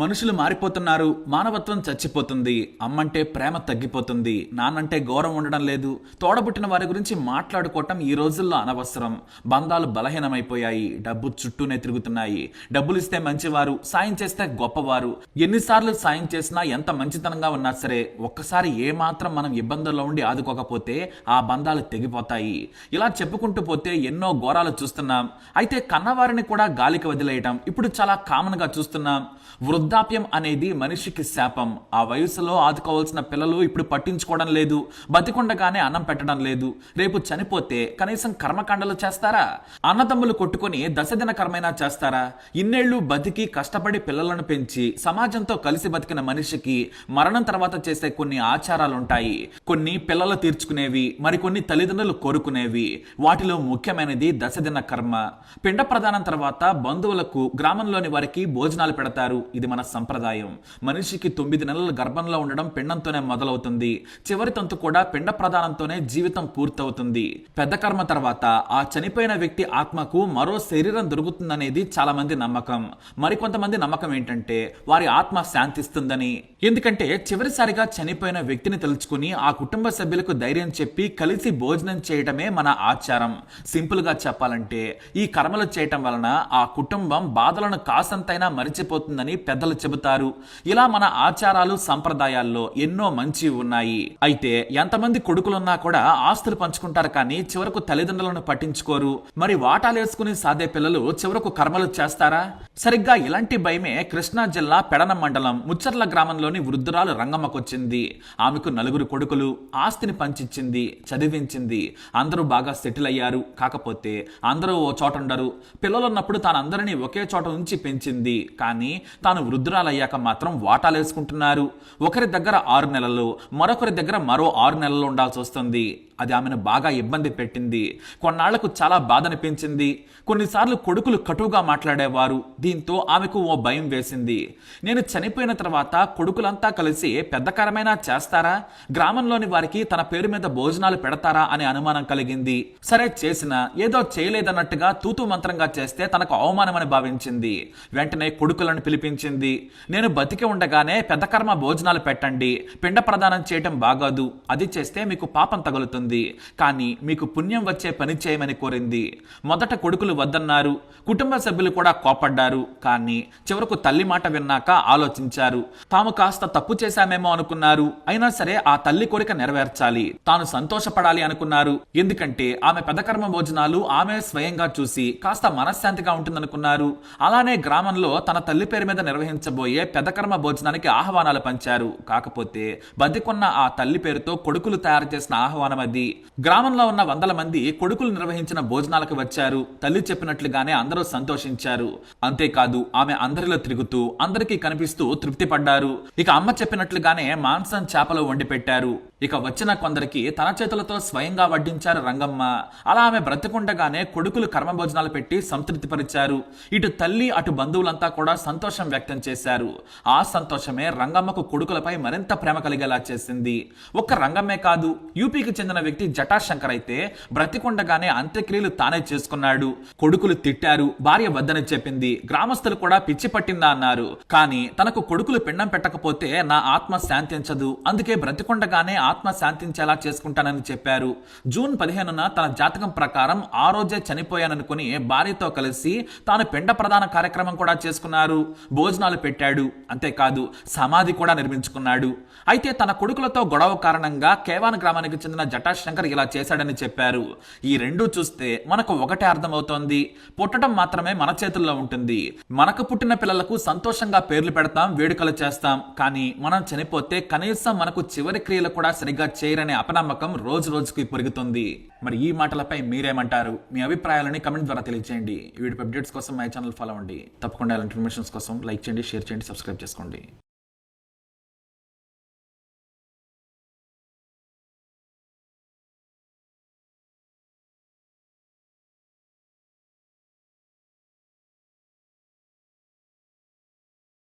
మనుషులు మారిపోతున్నారు మానవత్వం చచ్చిపోతుంది అమ్మంటే ప్రేమ తగ్గిపోతుంది నాన్నంటే గౌరవం ఉండడం లేదు తోడబుట్టిన వారి గురించి మాట్లాడుకోవటం ఈ రోజుల్లో అనవసరం. బంధాలు బలహీనమైపోయాయి డబ్బు చుట్టూనే తిరుగుతున్నాయి. డబ్బులు ఇస్తే మంచివారు సాయం చేస్తే గొప్పవారు. ఎన్నిసార్లు సాయం చేసినా ఎంత మంచితనంగా ఉన్నా సరే ఒక్కసారి ఏ మాత్రం మనం ఇబ్బందుల్లో ఉండి ఆదుకోకపోతే ఆ బంధాలు తెగిపోతాయి. ఇలా చెప్పుకుంటూ పోతే ఎన్నో ఘోరాలు చూస్తున్నాం. అయితే కన్నవారిని కూడా గాలికి వదిలేయటం ఇప్పుడు చాలా కామన్గా చూస్తున్నాం వృద్ధాప్యం అనేది మనిషికి శాపం. ఆ వయసులో ఆదుకోవాల్సిన పిల్లలు ఇప్పుడు పట్టించుకోవడం లేదు. బతికుండగానే అన్నం పెట్టడం లేదు. రేపు చనిపోతే కనీసం కర్మకాండలు చేస్తారా? అన్నదమ్ములు కొట్టుకొని దశదిన కర్మైనా చేస్తారా? ఇన్నేళ్ళు బతికి కష్టపడి పిల్లలను పెంచి సమాజంతో కలిసి బతికిన మనిషికి మరణం తర్వాత చేసే కొన్ని ఆచారాలుంటాయి. కొన్ని పిల్లలు తీర్చుకునేవి మరికొన్ని తల్లిదండ్రులు కోరుకునేవి. వాటిలో ముఖ్యమైనది దశదిన కర్మ పిండ ప్రదానం తర్వాత బంధువులకు గ్రామంలోని వారికి భోజనాలు పెడతారు. ఇది మన సంప్రదాయం. మనిషికి తొమ్మిది నెలల గర్భంలో ఉండడం పిండంతోనే మొదలవుతుంది. చివరి తంతు కూడా పిండ ప్రదానంతోనే జీవితం పూర్తవుతుంది. పెద్ద కర్మ తర్వాత ఆ చనిపోయిన వ్యక్తి ఆత్మకు మరో శరీరం దొరుకుతుందనేది చాలా మంది నమ్మకం. మరికొంతమంది నమ్మకం ఏంటంటే వారి ఆత్మ శాంతిస్తుందని. ఎందుకంటే చివరిసారిగా చనిపోయిన వ్యక్తిని తలుచుకుని ఆ కుటుంబ సభ్యులకు ధైర్యం చెప్పి కలిసి భోజనం చేయటమే మన ఆచారం. సింపుల్గా చెప్పాలంటే ఈ కర్మలు చేయటం వలన ఆ కుటుంబం బాధలను కాసంతైనా మరిచిపోతుందని కథలు చెబుతారు. ఇలా మన ఆచారాలు సంప్రదాయాల్లో ఎన్నో మంచి ఉన్నాయి. అయితే ఎంతమంది కొడుకులున్నా కూడా ఆస్తులు పంచుకుంటారు కానీ చివరకు తల్లిదండ్రులను పట్టించుకోరు. మరి వాటాలేసుకుని సాదే పిల్లలు చివరకు కర్మలు చేస్తారా? సరిగ్గా ఇలాంటి భయమే కృష్ణా జిల్లా పెడన మండలం ముచ్చర్ల గ్రామంలోని వృద్ధురాలు రంగమ్మకొచ్చింది. ఆమెకు నలుగురు కొడుకులు ఆస్తిని పంచిచ్చింది చదివించింది. అందరూ బాగా సెటిల్ అయ్యారు. కాకపోతే అందరూ ఓ చోట ఉండరు పిల్లలున్నప్పుడు తానందరినీ ఒకే చోట ఉంచి పెంచింది. కానీ తాను వృద్ధురాలయ్యాక మాత్రం వాటాలేసుకుంటున్నారు ఒకరి దగ్గర ఆరు నెలలు మరొకరి దగ్గర మరో ఆరు నెలలు ఉండాల్సి వస్తుంది. అది ఆమెను బాగా ఇబ్బంది పెట్టింది. కొన్నాళ్ళకు చాలా బాధనిపించింది. కొన్నిసార్లు కొడుకులు కటువుగా మాట్లాడేవారు. దీంతో ఆమెకు ఓ భయం వేసింది. నేను చనిపోయిన తర్వాత కొడుకులంతా కలిసి పెద్దకరమైనా చేస్తారా? గ్రామంలోని వారికి తన పేరు మీద భోజనాలు పెడతారా అనే అనుమానం కలిగింది. సరే చేసిన ఏదో చేయలేదన్నట్టుగా తూతు మంత్రంగా చేస్తే తనకు అవమానమని భావించింది. వెంటనే కొడుకులను పిలిపించింది. నేను బతికి ఉండగానే పెద్ద కర్మ భోజనాలు పెట్టండి. పిండ ప్రదానం చేయటం బాగోదు. అది చేస్తే మీకు పాపం తగులుతుంది. కానీ మీకు పుణ్యం వచ్చే పని చేయమని కోరింది. మొదట కొడుకులు వద్దన్నారు. కుటుంబ సభ్యులు కూడా కోపడ్డారు. కానీ చివరకు తల్లి మాట విన్నాక ఆలోచించారు. తాము కాస్త తప్పు చేశామేమో అనుకున్నారు. అయినా సరే ఆ తల్లి కోరిక నెరవేర్చాలి. తాను సంతోషపడాలి అనుకున్నారు. ఎందుకంటే ఆమె పెదకర్మ భోజనాలు ఆమె స్వయంగా చూసి కాస్త మనశ్శాంతిగా ఉంటుందనుకున్నారు. అలానే గ్రామంలో తన తల్లి పేరు మీద నిర్వహించబోయే పెదకర్మ భోజనానికి ఆహ్వానాలు పంచారు. కాకపోతే బతికున్న ఆ తల్లి పేరుతో కొడుకులు తయారు చేసిన ఆహ్వానం అది. గ్రామంలో ఉన్న వందల మంది కొడుకులు నిర్వహించిన భోజనాలకు వచ్చారు. తల్లి చెప్పినట్లుగానే అందరూ సంతోషించారు. అంతేకాదు ఆమె అందరిలో తిరుగుతూ అందరికీ కనిపిస్తూ తృప్తి పడ్డారు ఇక అమ్మ చెప్పినట్లుగానే మాంసం చేపలు వండి పెట్టారు ఇక వచ్చిన కొందరికి తన చేతులతో స్వయంగా వడ్డించారు రంగమ్మ. అలా ఆమె బ్రతికుండగానే కొడుకులు కర్మ భోజనాలు పెట్టి సంతృప్తిపరిచారు. ఇటు తల్లి అటు బంధువులంతా కూడా సంతోషం వ్యక్తం చేశారు. ఆ సంతోషమే రంగమ్మకు కొడుకులపై మరింత ప్రేమ కలిగేలా చేసింది. ఒక్క రంగమ్మే కాదు యూపీకి చెందిన వ్యక్తి జటాశంకర్ అయితే బ్రతికుండగానే అంత్యక్రియలు తానే చేసుకున్నాడు. కొడుకులు తిట్టారు భార్య వద్దని చెప్పింది. గ్రామస్తులు కూడా పిచ్చి పట్టిందా అన్నారు. కానీ తనకు కొడుకులు పిండం పెట్టకపోతే నా ఆత్మ శాంతించదు. అందుకే బ్రతికుండగానే ఆత్మ శాంతించేలా చేసుకుంటానని చెప్పారు. జూన్ పదిహేనున తన జాతకం ప్రకారం ఆ రోజే చనిపోయాననుకుని భార్యతో కలిసి తాను పిండ ప్రధాన కార్యక్రమం కూడా చేసుకున్నారు. భోజనాలు పెట్టాడు. అంతేకాదు సమాధి కూడా నిర్మించుకున్నాడు. అయితే తన కొడుకులతో గొడవ కారణంగా కేవాన్ గ్రామానికి చెందిన జటాశంకర్ ఇలా చేశాడని చెప్పారు. ఈ రెండూ చూస్తే మనకు ఒకటే అర్థమవుతోంది. పుట్టడం మాత్రమే మన చేతుల్లో ఉంటుంది. మనకు పుట్టిన పిల్లలకు సంతోషంగా పేర్లు పెడతాం వేడుకలు చేస్తాం. కానీ మనం చనిపోతే కనీసం మనకు చివరి క్రియలు కూడా సరిగ్గా చేయరనే అపనమ్మకం రోజు రోజుకి పెరుగుతుంది. మరి ఈ మాటలపై మీరేమంటారు? మీ అభిప్రాయాలని కమెంట్ ద్వారా తెలియజేయండి వీడియో అప్డేట్స్ కోసం మై ఛానల్ ఫాలో అవ్వండి. తప్పకుండా ఇన్ఫర్మేషన్స్ కోసం లైక్ చేయండి షేర్ చేయండి సబ్స్క్రైబ్ చేసుకోండి.